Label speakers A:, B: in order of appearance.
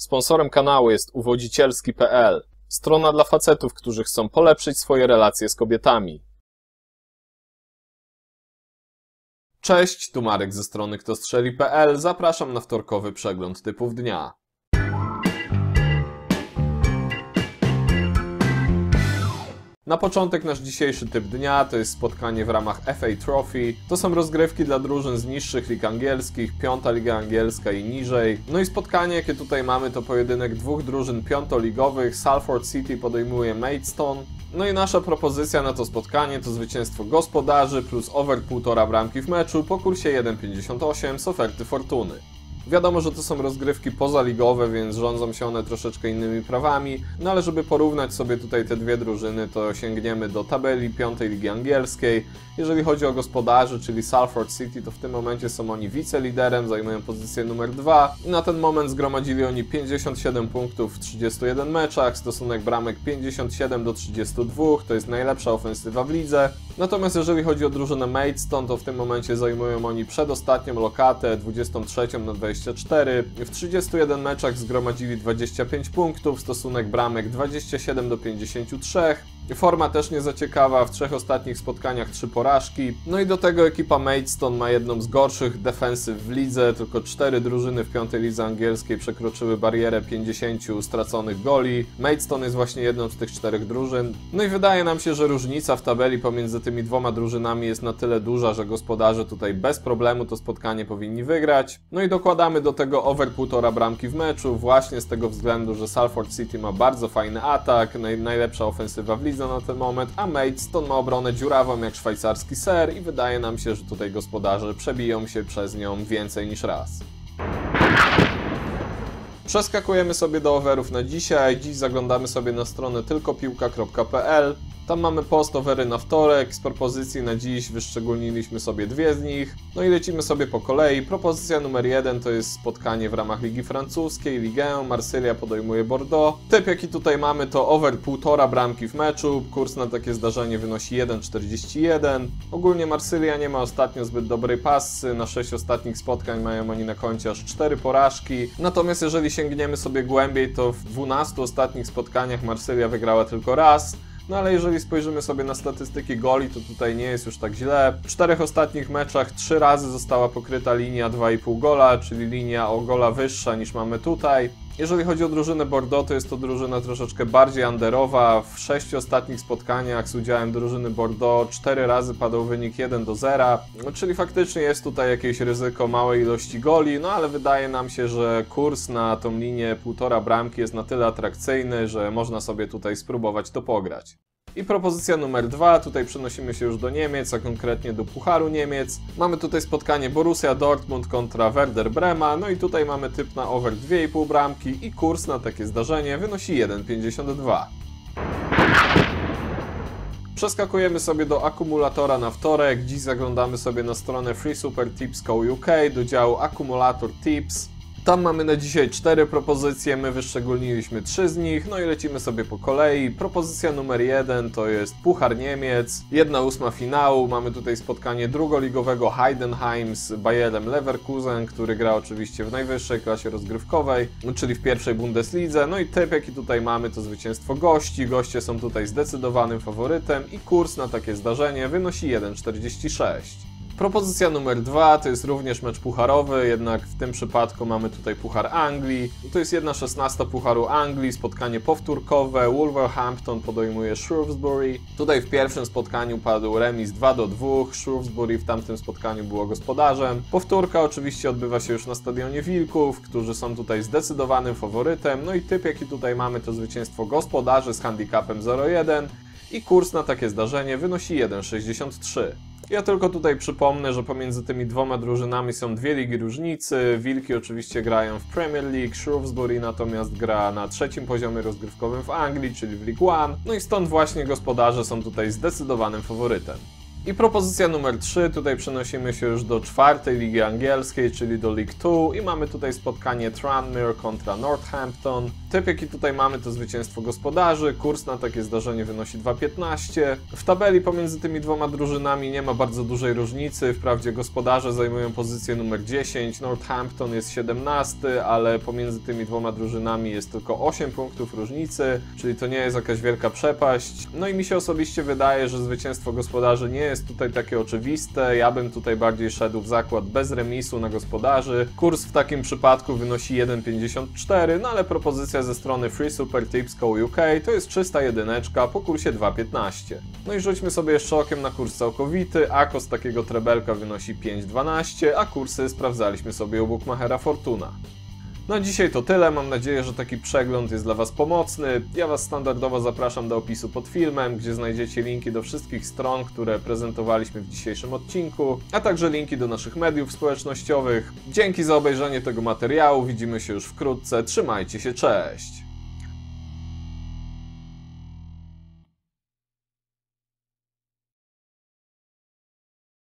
A: Sponsorem kanału jest uwodzicielski.pl, strona dla facetów, którzy chcą polepszyć swoje relacje z kobietami. Cześć, tu Marek ze strony ktostrzeli.pl. Zapraszam na wtorkowy przegląd typów dnia. Na początek nasz dzisiejszy typ dnia to jest spotkanie w ramach FA Trophy. To są rozgrywki dla drużyn z niższych lig angielskich, piąta liga angielska i niżej. No i spotkanie jakie tutaj mamy to pojedynek dwóch drużyn piątoligowych. Salford City podejmuje Maidstone. No i nasza propozycja na to spotkanie to zwycięstwo gospodarzy plus over 1,5 bramki w meczu po kursie 1,58 z oferty Fortuny. Wiadomo, że to są rozgrywki pozaligowe, więc rządzą się one troszeczkę innymi prawami, no ale żeby porównać sobie tutaj te dwie drużyny, to sięgniemy do tabeli piątej ligi angielskiej. Jeżeli chodzi o gospodarzy, czyli Salford City, to w tym momencie są oni wiceliderem, zajmują pozycję numer 2 i na ten moment zgromadzili oni 57 punktów w 31 meczach, stosunek bramek 57 do 32, to jest najlepsza ofensywa w lidze. Natomiast jeżeli chodzi o drużynę Maidstone, to w tym momencie zajmują oni przedostatnią lokatę, 23 na 24. W 31 meczach zgromadzili 25 punktów, stosunek bramek 27 do 53. Forma też nie w trzech ostatnich spotkaniach trzy porażki. No i do tego ekipa Maidstone ma jedną z gorszych defensyw w lidze, tylko cztery drużyny w piątej lidze angielskiej przekroczyły barierę 50 straconych goli. Maidstone jest właśnie jedną z tych czterech drużyn. No i wydaje nam się, że różnica w tabeli pomiędzy tymi dwoma drużynami jest na tyle duża, że gospodarze tutaj bez problemu to spotkanie powinni wygrać. No i dokładamy do tego over 1,5 bramki w meczu, właśnie z tego względu, że Salford City ma bardzo fajny atak, naj najlepsza ofensywa w lidze na ten moment, a Maidstone ma obronę dziurawą jak szwajcarski ser i wydaje nam się, że tutaj gospodarze przebiją się przez nią więcej niż raz. Przeskakujemy sobie do overów na dzisiaj. Dziś zaglądamy sobie na stronę tylkopiłka.pl. Tam mamy post overy na wtorek. Z propozycji na dziś wyszczególniliśmy sobie dwie z nich. No i lecimy sobie po kolei. Propozycja numer jeden to jest spotkanie w ramach Ligi Francuskiej, Ligę. Marsylia podejmuje Bordeaux. Typ jaki tutaj mamy to over 1,5 bramki w meczu. Kurs na takie zdarzenie wynosi 1,41. Ogólnie Marsylia nie ma ostatnio zbyt dobrej pasy. Na 6 ostatnich spotkań mają oni na koncie aż 4 porażki. Natomiast jeżeli sięgniemy sobie głębiej, to w 12 ostatnich spotkaniach Marsylia wygrała tylko raz. No ale jeżeli spojrzymy sobie na statystyki goli, to tutaj nie jest już tak źle. W czterech ostatnich meczach trzy razy została pokryta linia 2,5 gola, czyli linia o gola wyższa niż mamy tutaj. Jeżeli chodzi o drużynę Bordeaux, to jest to drużyna troszeczkę bardziej underowa. W sześciu ostatnich spotkaniach z udziałem drużyny Bordeaux cztery razy padał wynik 1 do 0, no, czyli faktycznie jest tutaj jakieś ryzyko małej ilości goli, no ale wydaje nam się, że kurs na tą linię półtora bramki jest na tyle atrakcyjny, że można sobie tutaj spróbować to pograć. I propozycja numer dwa, tutaj przenosimy się już do Niemiec, a konkretnie do Pucharu Niemiec. Mamy tutaj spotkanie Borussia Dortmund kontra Werder Brema, no i tutaj mamy typ na over 2,5 bramki i kurs na takie zdarzenie wynosi 1,52. Przeskakujemy sobie do akumulatora na wtorek. Dziś zaglądamy sobie na stronę freesupertips.co.uk do działu akumulator tips. Tam mamy na dzisiaj cztery propozycje, my wyszczególniliśmy trzy z nich, no i lecimy sobie po kolei. Propozycja numer jeden to jest Puchar Niemiec, jedna ósma finału. Mamy tutaj spotkanie drugoligowego Heidenheim z Bayerem Leverkusen, który gra oczywiście w najwyższej klasie rozgrywkowej, czyli w pierwszej Bundeslidze. No i typ jaki tutaj mamy to zwycięstwo gości. Goście są tutaj zdecydowanym faworytem i kurs na takie zdarzenie wynosi 1,46. Propozycja numer dwa to jest również mecz pucharowy, jednak w tym przypadku mamy tutaj Puchar Anglii. To jest 1.16 Pucharu Anglii, spotkanie powtórkowe. Wolverhampton podejmuje Shrewsbury. Tutaj w pierwszym spotkaniu padł remis 2 do 2. Shrewsbury w tamtym spotkaniu było gospodarzem. Powtórka oczywiście odbywa się już na stadionie Wilków, którzy są tutaj zdecydowanym faworytem. No i typ jaki tutaj mamy to zwycięstwo gospodarzy z handicapem 0,1 i kurs na takie zdarzenie wynosi 1,63. Ja tylko tutaj przypomnę, że pomiędzy tymi dwoma drużynami są dwie ligi różnicy. Wilki oczywiście grają w Premier League, Shrewsbury natomiast gra na trzecim poziomie rozgrywkowym w Anglii, czyli w League One. No i stąd właśnie gospodarze są tutaj zdecydowanym faworytem. I propozycja numer 3, tutaj przenosimy się już do czwartej ligi angielskiej, czyli do League 2 i mamy tutaj spotkanie Tranmere kontra Northampton. Typ jaki tutaj mamy to zwycięstwo gospodarzy, kurs na takie zdarzenie wynosi 2,15. W tabeli pomiędzy tymi dwoma drużynami nie ma bardzo dużej różnicy, wprawdzie gospodarze zajmują pozycję numer 10, Northampton jest 17, ale pomiędzy tymi dwoma drużynami jest tylko 8 punktów różnicy, czyli to nie jest jakaś wielka przepaść. No i mi się osobiście wydaje, że zwycięstwo gospodarzy nie jest tutaj takie oczywiste. Ja bym tutaj bardziej szedł w zakład bez remisu na gospodarzy. Kurs w takim przypadku wynosi 1,54, no ale propozycja ze strony Free Super Tips Co UK to jest czysta jedyneczka po kursie 2,15. No i rzućmy sobie jeszcze okiem na kurs całkowity. Akos takiego trebelka wynosi 5,12, a kursy sprawdzaliśmy sobie u Bookmachera Fortuna. No dzisiaj to tyle, mam nadzieję, że taki przegląd jest dla Was pomocny. Ja Was standardowo zapraszam do opisu pod filmem, gdzie znajdziecie linki do wszystkich stron, które prezentowaliśmy w dzisiejszym odcinku, a także linki do naszych mediów społecznościowych. Dzięki za obejrzenie tego materiału, widzimy się już wkrótce, trzymajcie się, cześć!